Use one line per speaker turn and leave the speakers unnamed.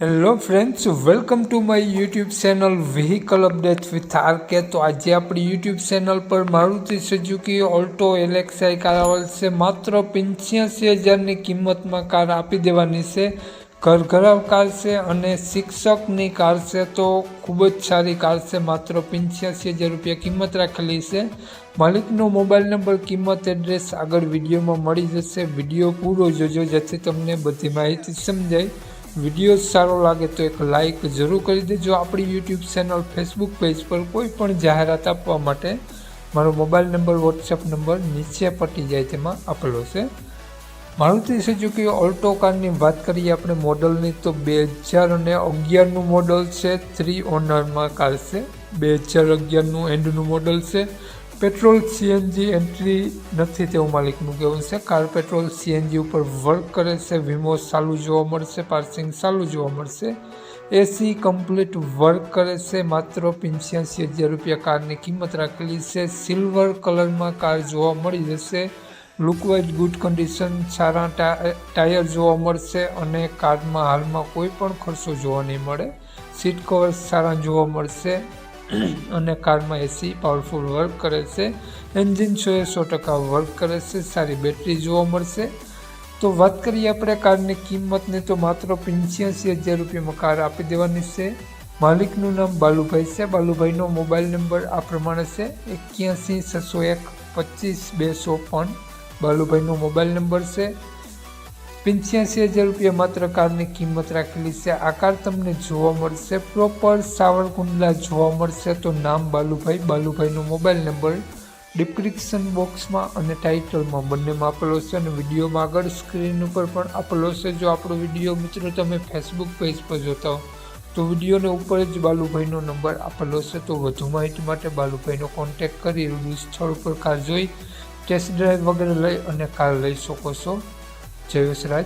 Hello friends welcome to my YouTube channel vehicle update with R K તો આજે આપણી YouTube channel પર Maruti Suzuki Alto LXi car આવશે. માત્ર પંચ્યાસી હજારની કિંમતમાં કાર આપી દેવાની છે. ઘરઘરાવ કાર છે અને શિક્ષકની કાર છે. તો ખૂબ જ સારી કાર છે. માત્ર પંચ્યાસી હજાર રૂપિયા કિંમત રાખેલી છે. માલિકનો મોબાઈલ નંબર કિંમત એડ્રેસ આગળ વિડીયોમાં મળી જશે. વીડિયો પૂરો જોજો, જેથી તમને બધી માહિતી સમજાય. વીડિયો સારો લાગે તો એક લાઈક જરૂર કરી દેજો. આપણી યુટ્યુબ ચેનલ ફેસબુક પેજ પર કોઈ પણ જાહેરાત આપવા માટે મારો મોબાઈલ નંબર વોટ્સએપ નંબર નીચે પટી જાય તેમાં આપેલો છે. મારુતિ સુઝુકી ઓલ્ટો કારની વાત કરીએ આપણે મોડલની તો બે હજાર અને અગિયારનું મોડલ છે. થ્રી ઓનરમાં કાર છે. બે હજાર અગિયારનું એન્ડનું મોડલ છે. પેટ્રોલ સીએનજી એન્ટ્રી નથી તેવું માલિકનું કહેવું છે. કાર પેટ્રોલ સીએનજી ઉપર વર્ક કરે છે. વીમો ચાલુ જોવા મળશે. પાર્સિંગ ચાલુ જોવા મળશે. એસી કમ્પ્લીટ વર્ક કરે છે. માત્ર પંચ્યાસી હજાર રૂપિયા કારની કિંમત રાખેલી છે. સિલ્વર કલરમાં કાર જોવા મળી જશે. લુકવાઇઝ ગુડ કન્ડિશન સારા ટાયર જોવા મળશે અને કારમાં હાલમાં કોઈ પણ ખર્ચો જોવા નહીં મળે. સીટ કવર સારા જોવા મળશે. અને કારમાં એસી પાવરફુલ વર્ક કરે છે. એન્જિન સો એ સો ટકા વર્ક કરે છે. સારી બેટરી જોવા મળશે. તો વાત કરીએ આપણે કારની કિંમતની, તો માત્ર પંચ્યાસી હજાર રૂપિયામાં કાર આપી દેવાની છે. માલિકનું નામ બાલુભાઈ છે. બાલુભાઈનો મોબાઈલ નંબર આ પ્રમાણે છે. એક્યાસી, છસો એક, પચીસ, બેસો પણ બાલુભાઈનો મોબાઈલ નંબર છે. પંચ્યાસી હજાર રૂપિયા માત્ર કારની કિંમત રાખેલી છે. આ કાર તમને જોવા મળશે. પ્રોપર સાવરકુંડલા જોવા મળશે તો નામ બાલુભાઈ. બાલુભાઈનો મોબાઈલ નંબર ડિસ્ક્રિપ્શન બોક્સમાં અને ટાઇટલમાં બંનેમાં આપેલો છે અને વિડીયોમાં આગળ સ્ક્રીન ઉપર પણ આપેલો છે. જો આપણો વીડિયો મિત્રો તમે ફેસબુક પેજ પર જોતા હો, તો વિડીયોને ઉપર જ બાલુભાઈનો નંબર આપેલો છે. તો વધુ માહિતી માટે બાલુભાઈનો કોન્ટેક્ટ કરી રૂબરૂ સ્થળ ઉપર કાર જોઈ ટેસ્ટ ડ્રાઈવ વગેરે લઈ અને કાર લઈ શકો છો. જય વસરાજ